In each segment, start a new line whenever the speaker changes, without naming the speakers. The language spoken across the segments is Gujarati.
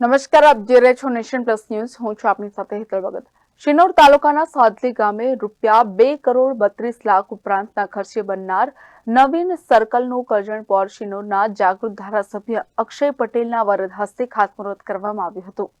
નમસ્કાર, આપ જે રહે છો નેશન પ્લસ ન્યૂઝ. હું છું આપની સાથે હેતલ ભગત. શિનોર તાલુકાના સાદલી ગામે રૂપિયા બે કરોડ બત્રીસ લાખ ઉપરાંતના ખર્ચે બનનાર નવીન સર્કલનું કરજણ પોર શિનોરના જાગૃત ધારાસભ્ય અક્ષય પટેલના વરદ હસ્તે ખાતમુહૂર્ત કરવામાં આવ્યું હતું.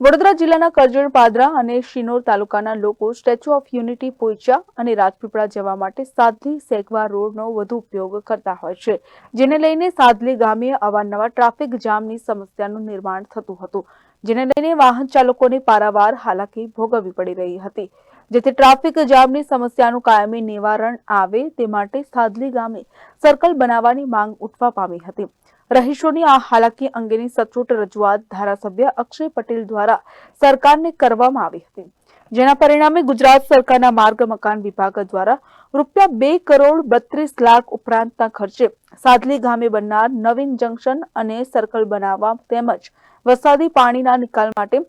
વડોદરા જિલ્લાના કરજણ, પાદરા અને શિનોર તાલુકાના લોકો સ્ટેચ્યુ ઓફ યુનિટી પોઈચા અને રાજપીપળા જવા માટે સાદલી સેગવા રોડનો વધુ ઉપયોગ કરતા હોય છે, જેને લઈને સાદલી ગામે અવારનવાર ટ્રાફિક જામની સમસ્યાનું નિર્માણ થતું હતું. જેને લઈને વાહન ચાલકોને પારાવાર હાલાકી ભોગવવી પડી રહી હતી. જેથી ટ્રાફિક જામની સમસ્યાનું કાયમી નિવારણ આવે તે માટે સાદલી ગામે સર્કલ બનાવવાની માંગ ઉઠવા પામી હતી. રહીશોની આ હાલાકી અંગેની સચોટ રજૂઆત ધારાસભ્ય અક્ષય પટેલ દ્વારા સરકારને કરવામાં આવી હતી. જેના પરિણામે ગુજરાત સરકારના માર્ગ મકાન વિભાગ દ્વારા રૂપિયા બે કરોડ બત્રીસ લાખ ઉપરાંતના ખર્ચે સાદલી ગામે બનનાર નવીન જંકશન અને સર્કલ બનાવવા તેમજ વરસાદી પાણીના નિકાલ માટે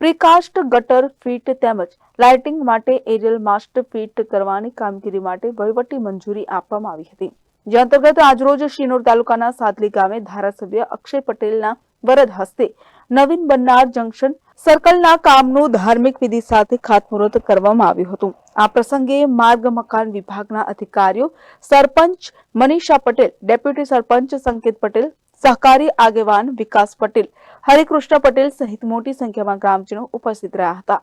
પ્રિકાસ્ટ ગટર ફીટ તેમજ લાઇટિંગ માટે એરિયલ માસ્ટ ફીટ કરવાની કામગીરી માટે વહીવટી મંજૂરી આપવામાં આવી હતી. જે અંતર્ગત આજરોજ શિનોર તાલુકાના સાદલી ગામે ધારાસભ્ય અક્ષય પટેલના વરદ હસ્તે નવીન બનનાર જંકશન સર્કલના કામનું ધાર્મિક વિધિ સાથે ખાતમુહૂર્ત કરવામાં આવ્યું હતું. આ પ્રસંગે માર્ગ મકાન વિભાગના અધિકારીઓ સરપંચ મનીષા પટેલ, ડેપ્યુટી સરપંચ સંકેત પટેલ, સહકારી આગેવાન વિકાસ પટેલ, હરિકૃષ્ણ પટેલ સહિત મોટી સંખ્યામાં ગ્રામજનો ઉપસ્થિત રહ્યા હતા.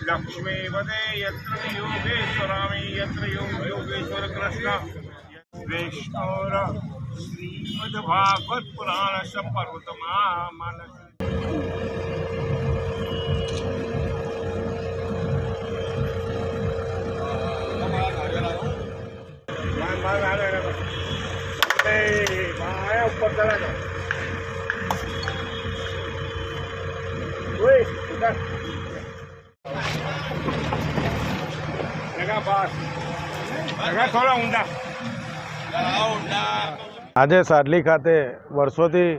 લક્ષ્મીપદે યત્ર યોગેશ્વરામી યત્ર યોગ યોગેશ્વર કૃષ્ણ. વૈષ્ણોર શ્રીમદ ભાગવત પુરાણ સંપર્વતમા માનસ
આજે સાડલી ખાતે વર્ષોથી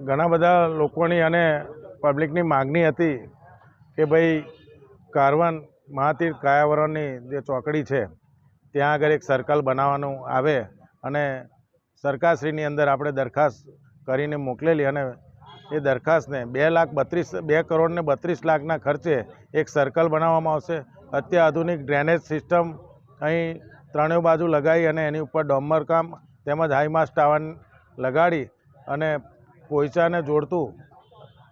ઘણા બધા લોકોની અને પબ્લિકની માગણી હતી કે ભાઈ કારવાન મહાતીર્થ કાયાવરણની જે ચોકડી છે, ત્યાં આગળ એક સર્કલ બનાવવાનું આવે અને સરકારશ્રીની અંદર આપણે દરખાસ્ત કરીને મોકલેલી અને એ દરખાસ્તને બે લાખ બત્રીસ, બે કરોડને બત્રીસ લાખના ખર્ચે એક સર્કલ બનાવવામાં આવશે. અત્યાધુનિક ડ્રેનેજ સિસ્ટમ અહીં ત્રણેય બાજુ લગાવી અને એની ઉપર ડોમર કામ તેમજ હાઈમાસ ટાવર લગાડી અને પોઈચાને જોડતું,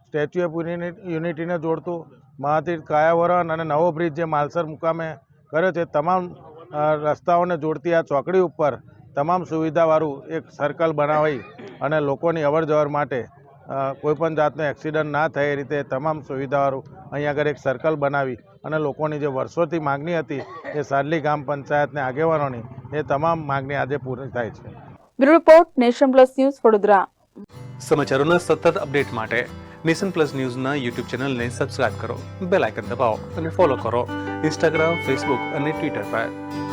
સ્ટેચ્યુ ઓફ યુનિટીને જોડતું, મહાતીર્થ કાયાવરણ અને નવો બ્રિજ જે માલસર મુકામે કર્યો છે તમામ રસ્તાઓને જોડતી આ ચોકડી ઉપર તમામ સુવિધાવાળું એક સર્કલ બનાવી અને લોકોની અવર જવર માટે કોઈપણ જાતનો એક્સિડન્ટ ના થાય એ રીતે તમામ સુવિધાવાળું અહીં આગળ એક સર્કલ બનાવી અને લોકોની જે વર્ષોથી માગણી હતી એ સાદલી ગામ પંચાયતને આગેવાનોની એ તમામ માગણી આજે પૂરી થાય છે.
Bureau report Nation plus news Vadodara.
સમાચારોના સતત અપડેટ માટે નેશન પ્લસ ન્યૂઝના યુટ્યુબ ચેનલને સબસ્ક્રાઇબ કરો બેલ આઇકન દબાવો અને ફોલો કરો ઇન્સ્ટાગ્રામ ફેસબુક અને ટ્વિટર પર.